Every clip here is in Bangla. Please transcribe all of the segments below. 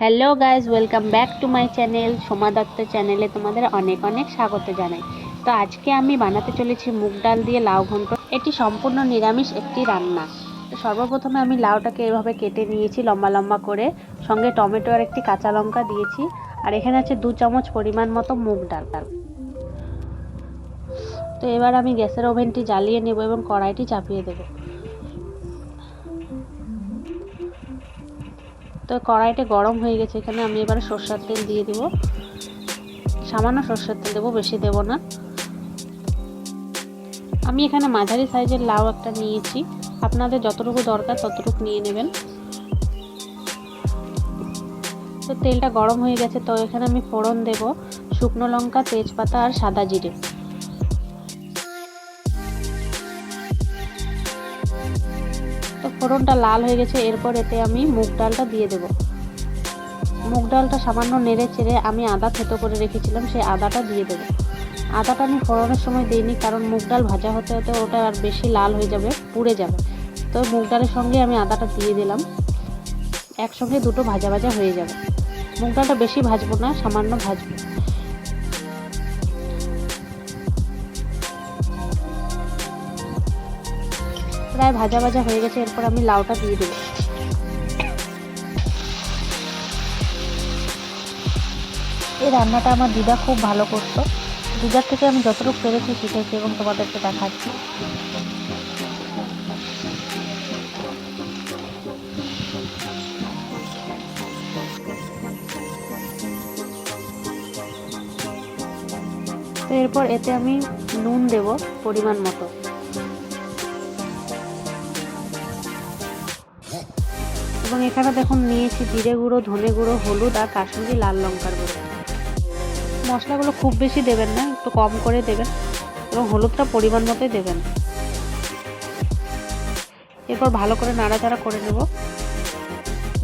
Hello guys welcome back to my channel Soma Dutta চ্যানেলে তোমাদের অনেক অনেক স্বাগত জানাই। তো আজকে আমি বানাতে চলেছি মুগ ডাল দিয়ে লাউ ঘন্ট। এটি সম্পূর্ণ নিরামিষ একটি রান্না। তো সর্বপ্রথমে আমি লাউটাকে এভাবে কেটে নিয়েছি লম্বা লম্বা করে। সঙ্গে টমেটো আর একটি কাঁচা লঙ্কা দিয়েছি। আর এখানে আছে দু চামচ পরিমাণ মতো মুগ ডাল। তো এবার আমি গ্যাসের ওভেনটি জ্বালিয়ে নেব এবং কড়াইটি চাপিয়ে দেবো। তো কড়াইটা গরম হয়ে গেছে, এখানে আমি এবার সর্ষের তেল দিয়ে দেব। সামান্য সর্ষের তেল দেবো, বেশি দেব না। আমি এখানে মাঝারি সাইজের লাউ একটা নিয়েছি। আপনাদের যতটুকু দরকার ততটুকু নিয়ে নেবেন। তো তেলটা গরম হয়ে গেছে, তো এখানে আমি ফোড়ন দেব, শুকনো লঙ্কা, তেজপাতা আর সাদা জিরে। ফোড়নটা লাল হয়ে গেছে, এরপর এতে আমি মুগ ডালটা দিয়ে দেব। মুগ ডালটা সামান্য নেড়ে চেড়ে আমি আদা থেতো করে রেখেছিলাম সেই আদাটা দিয়ে দেবো। আদাটা আমি ফোড়নের সময় দিইনি, কারণ মুগ ডাল ভাজা হতে হতে ওটা আর বেশি লাল হয়ে যাবে, পুড়ে যাবে। তো মুগ ডালের সঙ্গে আমি আদাটা দিয়ে দিলাম। একসঙ্গে দুটো ভাজা ভাজা হয়ে যাবে। মুগ ডালটা বেশি ভাজবো না, সামান্য ভাজবো। প্রায় ভাজা ভাজা হয়ে গেছে, এরপর আমি লাউটা দিয়ে দেবো। এই রান্নাটা আমার দিদা খুব ভালো করতো। দিদার থেকে আমি যতটুকু পেরেছি শিখেছি এবং তোমাদেরকে দেখাচ্ছি। তো এরপর এতে আমি নুন দেব পরিমাণ মতো। এবং এখানে দেখুন নিয়েছি জিরে গুঁড়ো, ধনে গুঁড়ো, হলুদ আর কাশ্মীরি লাল লঙ্কার গুঁড়ো। মশলাগুলো খুব বেশি দেবেন না, একটু কম করে দেবেন এবং হলুদটা পরিমাণ মতোই দেবেন। এরপর ভালো করে নাড়াচাড়া করে নেব।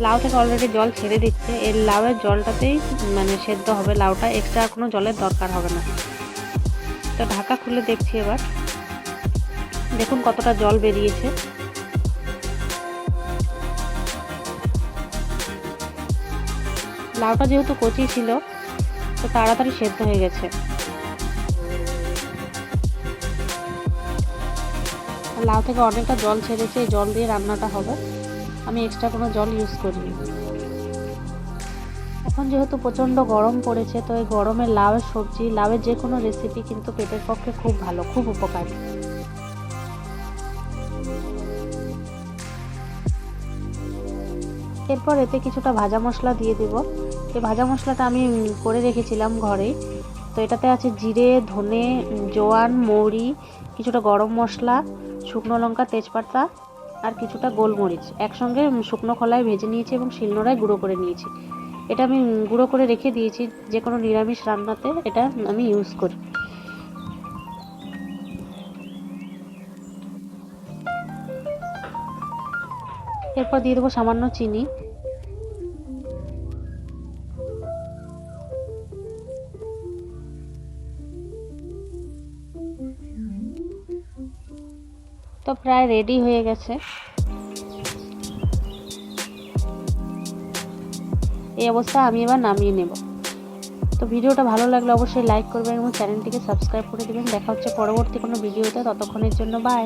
লাউ থেকে অলরেডি জল ছেড়ে দিচ্ছে। এর লাউয়ের জলটাতেই মানে সেদ্ধ হবে লাউটা। এক্সট্রা কোনো জলের দরকার হবে না। তো ঢাকা খুলে দেখছি এবার। দেখুন কতটা জল বেরিয়েছে। লাউটা যেহেতু কচি ছিল, তো তাড়াতাড়ি সেদ্ধ হয়ে গেছে। লাউ থেকে অনেকটা জল ছেড়েছে, এই জল দিয়ে রান্নাটা হবে। আমি এক্সট্রা কোনো জল ইউজ করিনি। এখন যেহেতু প্রচণ্ড গরম পড়েছে, তো এই গরমে লাউয়ের সবজি, লাউয়ের যে কোনো রেসিপি কিন্তু পেটের পক্ষে খুব ভালো, খুব উপকারী। এরপর এতে কিছুটা ভাজা মশলা দিয়ে দেব। এই ভাজা মশলাটা আমি করে রেখেছিলাম ঘরে তো এটাতে আছে জিরে, ধনে জোয়ান, মৌরি, কিছুটা গরম মশলা, শুকনো লঙ্কা, তেজপাতা আর কিছুটা গোলমরিচ। একসঙ্গে শুকনো খোলায় ভেজে নিয়েছি এবং শিলনোড়ায় গুঁড়ো করে নিয়েছি। এটা আমি গুঁড়ো করে রেখে দিয়েছি যে কোনো নিরামিষ রান্নাতে এটা আমি ইউজ করি। এরপর দিয়ে দেবো সামান্য চিনি। তো প্রায় রেডি হয়ে গেছে। এই অবস্থা আমি এবার নামিয়ে নেব। তো ভিডিওটা ভালো লাগলে অবশ্যই লাইক করবেন এবং চ্যানেলটিকে সাবস্ক্রাইব করে দেবেন। দেখা হচ্ছে পরবর্তী কোনো ভিডিওতে। ততক্ষণের জন্য বাই